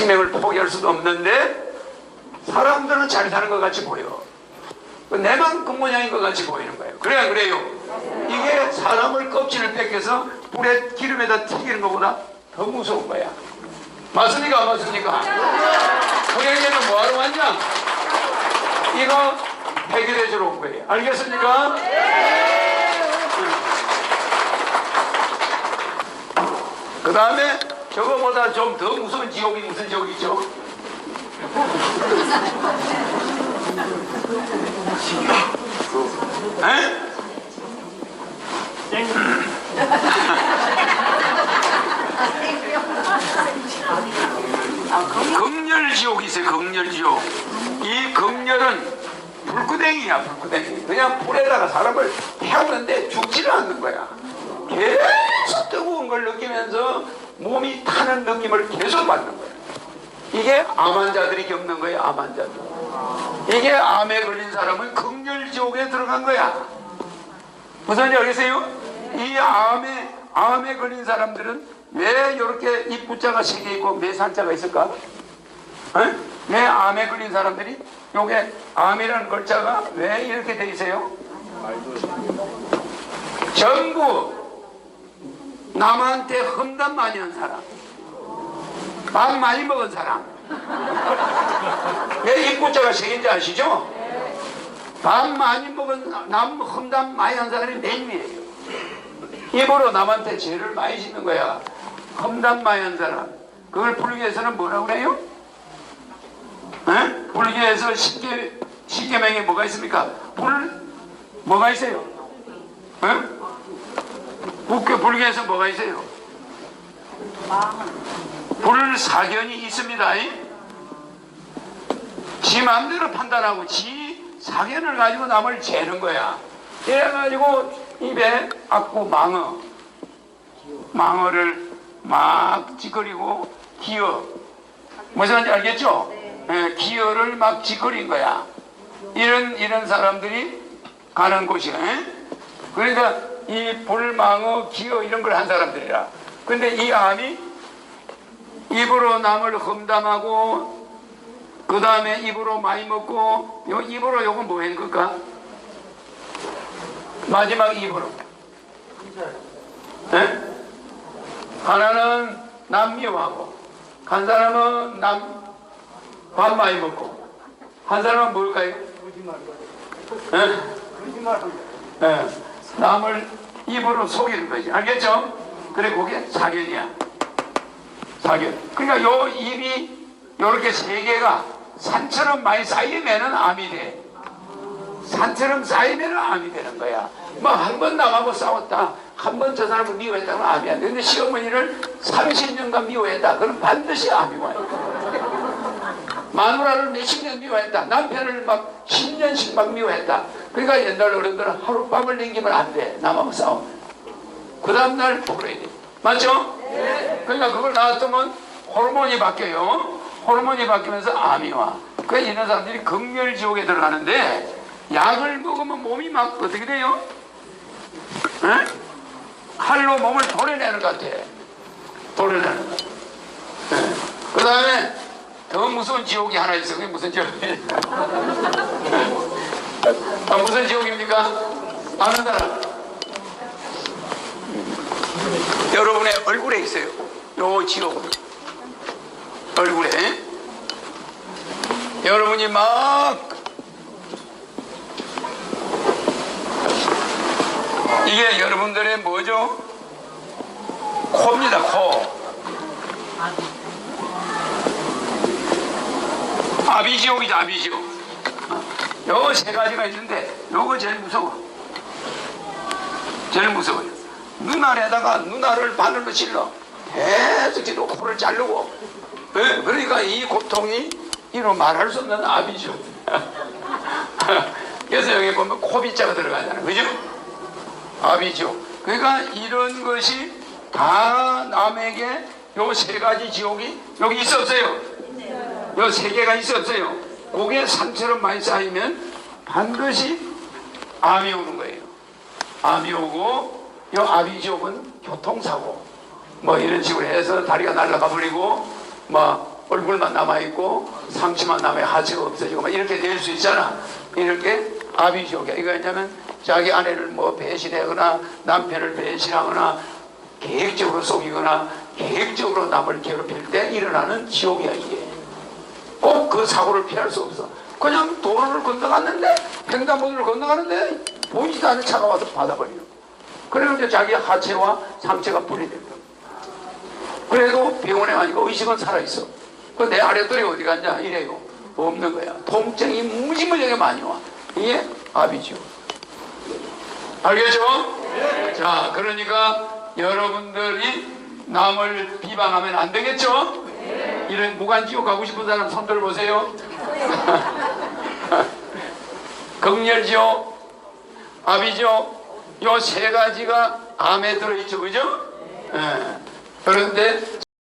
생명을 포기할 수도 없는데 사람들은 잘 사는 것 같이 보여. 그 내만 그 모양인 것 같이 보이는 거예요. 그래야 그래요. 이게 사람을 껍질을 뺏겨서 불에 기름에다 튀기는 것보다 더 무서운 거야. 맞습니까? 안 맞습니까? 고객님은 뭐하러 왔냐? 이거 해결해 주러 온 거예요. 알겠습니까? 그 다음에 저거보다 좀 더 무서운 지옥이 무슨 지옥이죠? 에? 극렬지옥이 있어요 극렬지옥 이 극렬은 불구덩이야 불구덩이 그냥 불에다가 사람을 태우는데 죽지를 않는 거야 계속 느끼면서 몸이 타는 느낌을 계속 받는 거야 이게 암 환자들이 겪는 거야 암 환자들 이게 암에 걸린 사람은 극렬지옥에 들어간 거야 무슨 알겠어요? 이 암에 암에 걸린 사람들은 왜 이렇게 입구자가 세개 있고 매산자가 있을까? 어? 왜 암에 걸린 사람들이 요게 암이라는 글자가 왜 이렇게 돼 있어요? 전부 남한테 험담 많이 한 사람 밥 많이 먹은 사람 왜 입구자가 세 개인지 아시죠? 밥 많이 먹은 남 험담 많이 한 사람이 매님이에요 입으로 남한테 죄를 많이 짓는 거야 험담 많이 한 사람 그걸 불교에서는 뭐라고 그래요? 에? 불교에서 십계, 십계명에 뭐가 있습니까? 불, 뭐가 있어요? 에? 북교 불교에서 뭐가 있어요? 불사견이 있습니다. 이? 지 마음대로 판단하고 지 사견을 가지고 남을 재는 거야. 이래가지고 입에 악구 망어, 망어를 막 찌그리고 기어. 무슨 말인지 알겠죠? 예, 기어를 막 찌그린 거야. 이런, 이런 사람들이 가는 곳이야. 예? 그러니까 이 불망어, 기어 이런 걸 한 사람들이라. 근데 이 암이 입으로 남을 험담하고 그 다음에 입으로 많이 먹고 요 입으로 요건 뭐 하는 걸까? 마지막 입으로. 예? 하나는 남 미워하고 한 사람은 남 밥 많이 먹고 한 사람은 뭘까요? 예? 예. 남을 입으로 속이는 거지 알겠죠? 그래 그게 사견이야 사견 그러니까 요 입이 요렇게 세 개가 산처럼 많이 쌓이면은 암이 돼 산처럼 쌓이면 암이 되는 거야. 뭐 한번 남하고 싸웠다. 한 번 저 사람을 미워했다면 암이 안 돼. 근데 시어머니를 30년간 미워했다. 그럼 반드시 암이 와요. 마누라를 몇십 년 미워했다. 남편을 막 10년씩 막 미워했다. 그러니까 옛날 어른들은 하룻밤을 남기면 안 돼. 남하고 싸우면. 그 다음날 풀어야 돼. 맞죠? 그러니까 그걸 놔두면 호르몬이 바뀌어요. 호르몬이 바뀌면서 암이 와. 그래서 이런 사람들이 극렬지옥에 들어가는데 약을 먹으면 몸이 막 어떻게 돼요? 에? 칼로 몸을 도려내는 것 같아. 도려내는 것. 그 다음에 더 무서운 지옥이 하나 있어. 그게 무슨 지옥이에요? 아, 무슨 지옥입니까? 아는 사람? 여러분의 얼굴에 있어요. 요 지옥은. 얼굴에. 여러분이 막 이게 여러분들의 뭐죠? 코입니다, 코. 아비지옥이죠, 아비지옥. 요거 세 가지가 있는데, 요거 제일 무서워. 제일 무서워요. 눈알에다가 눈알을 바늘로 찔러. 계속 찔러 코를 자르고. 예, 그러니까 이 고통이 이로 말할 수 없는 아비죠. 그래서 여기 보면 코비자가 들어가잖아요. 그죠? 아비죠. 그러니까 이런 것이 다 남에게 요 세 가지 지옥이 여기 있어 없어요? 요세 개가 있어 없어요? 그게 산처럼 많이 쌓이면 반드시 암이 오는 거예요. 암이 오고 요 아비지옥은 교통사고 뭐 이런 식으로 해서 다리가 날아가 버리고 뭐 얼굴만 남아있고 상체만 남아 하체가 없어지고 막 이렇게 될 수 있잖아. 이렇게 아비지옥이야. 이거 왜냐면 자기 아내를 뭐 배신하거나 남편을 배신하거나 계획적으로 속이거나 계획적으로 남을 괴롭힐 때 일어나는 지옥이야 이게. 꼭 그 사고를 피할 수 없어. 그냥 도로를 건너갔는데 횡단보도를 건너가는데 보이지도 않는 차가 와서 받아버려. 그래서 이제 자기 하체와 상체가 분리된다. 그래도 병원에 가니까 의식은 살아있어. 그 내 아랫돌이 어디 갔냐? 이래요. 없는 거야. 통증이 무지무지하게 많이 와. 이게 압이죠. 알겠죠? 자, 그러니까 여러분들이 남을 비방하면 안 되겠죠? 이런 무간지옥 가고 싶은 사람 손 들어보세요. 극렬지옥, 압이죠? 요세 가지가 암에 들어있죠, 그죠? 예. 그런데